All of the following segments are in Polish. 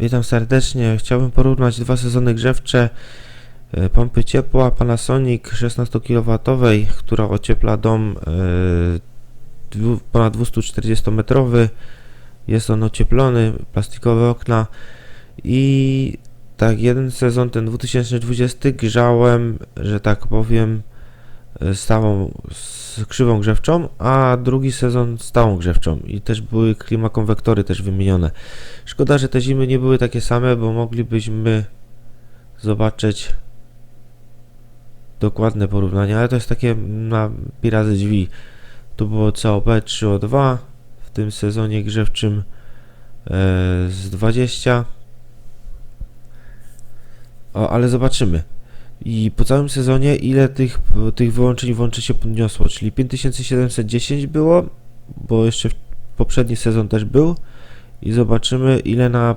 Witam serdecznie. Chciałbym porównać dwa sezony grzewcze e, pompy ciepła Panasonic 16 kW, która ociepla dom e, ponad 240 metrowy. Jest on ocieplony, plastikowe okna i tak jeden sezon, ten 2020 grzałem, że tak powiem, stałą z krzywą grzewczą, a drugi sezon stałą grzewczą i też były klimakonwektory też wymienione. Szkoda, że te zimy nie były takie same, bo moglibyśmy zobaczyć dokładne porównanie, ale to jest takie na pi razy drzwi. Tu było COP 3O2 w tym sezonie grzewczym e, z 20. O, ale zobaczymy. I po całym sezonie ile tych, tych wyłączeń włączy się podniosło, czyli 5710 było, bo jeszcze poprzedni sezon też był i zobaczymy ile na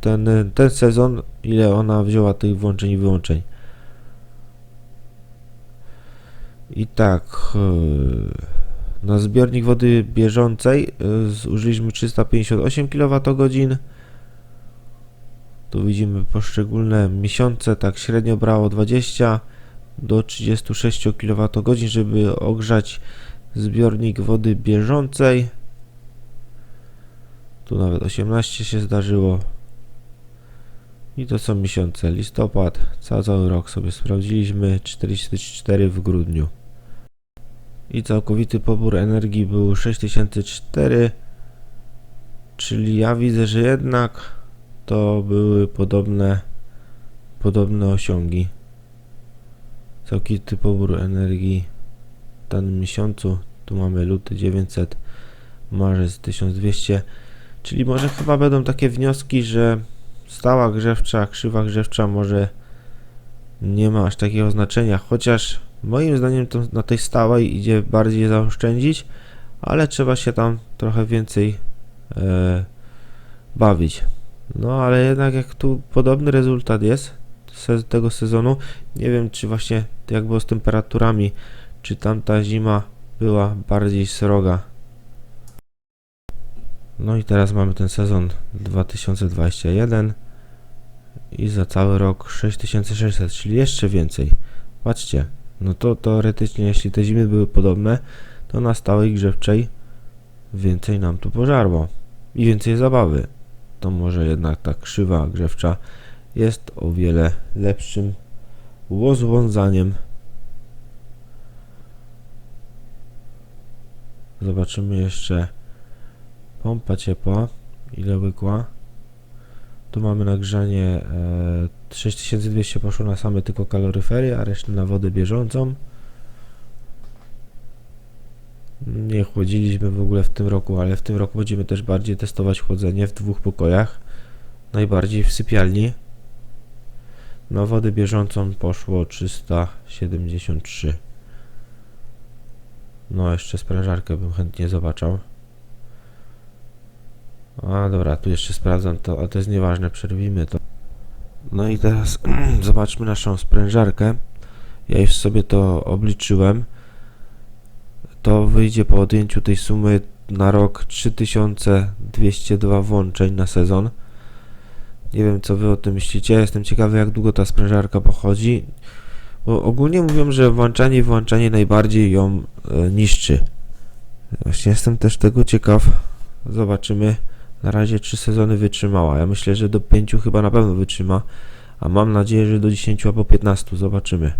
ten, ten sezon, ile ona wzięła tych włączeń i wyłączeń. I tak, e, na zbiornik wody bieżącej e, zużyliśmy 358 kWh. Tu widzimy poszczególne miesiące, tak średnio brało 20 do 36 kWh, żeby ogrzać zbiornik wody bieżącej. Tu nawet 18 się zdarzyło. I to są miesiące. Listopad, cały, rok sobie sprawdziliśmy. 44 w grudniu. I całkowity pobór energii był 6004. Czyli ja widzę, że jednak to były podobne, podobne osiągi. Całkowity pobór energii w danym miesiącu. Tu mamy luty 900, marzec 1200. Czyli może chyba będą takie wnioski, że stała grzewcza, krzywa grzewcza może nie ma aż takiego znaczenia, chociaż moim zdaniem to na tej stałej idzie bardziej zaoszczędzić, ale trzeba się tam trochę więcej e, bawić. No ale jednak jak tu podobny rezultat jest se, tego sezonu, nie wiem czy właśnie jak było z temperaturami, czy tamta zima była bardziej sroga. No i teraz mamy ten sezon 2021 i za cały rok 6600, czyli jeszcze więcej. Patrzcie, no to teoretycznie jeśli te zimy były podobne, to na stałej grzewczej więcej nam tu pożarło i więcej zabawy. To może jednak ta krzywa grzewcza jest o wiele lepszym rozwiązaniem. Zobaczymy jeszcze Pompa ciepła, ile łykła? Tu mamy nagrzanie e, 6200 poszło na same tylko kaloryfery, a resztę na wodę bieżącą. Nie chłodziliśmy w ogóle w tym roku, ale w tym roku będziemy też bardziej testować chłodzenie w dwóch pokojach. Najbardziej w sypialni. Na wodę bieżącą poszło 373. No, jeszcze sprężarkę bym chętnie zobaczył. A dobra, tu jeszcze sprawdzam to, ale to jest nieważne, przerwijmy to. No i teraz zobaczmy naszą sprężarkę. Ja już sobie to obliczyłem. To wyjdzie po odjęciu tej sumy na rok 3202 włączeń na sezon. Nie wiem co wy o tym myślicie, jestem ciekawy jak długo ta sprężarka pochodzi. Bo ogólnie mówią, że włączanie i wyłączanie najbardziej ją e, niszczy. Właśnie jestem też tego ciekaw. Zobaczymy. Na razie trzy sezony wytrzymała. Ja myślę, że do pięciu chyba na pewno wytrzyma, a mam nadzieję, że do 10 albo 15 zobaczymy.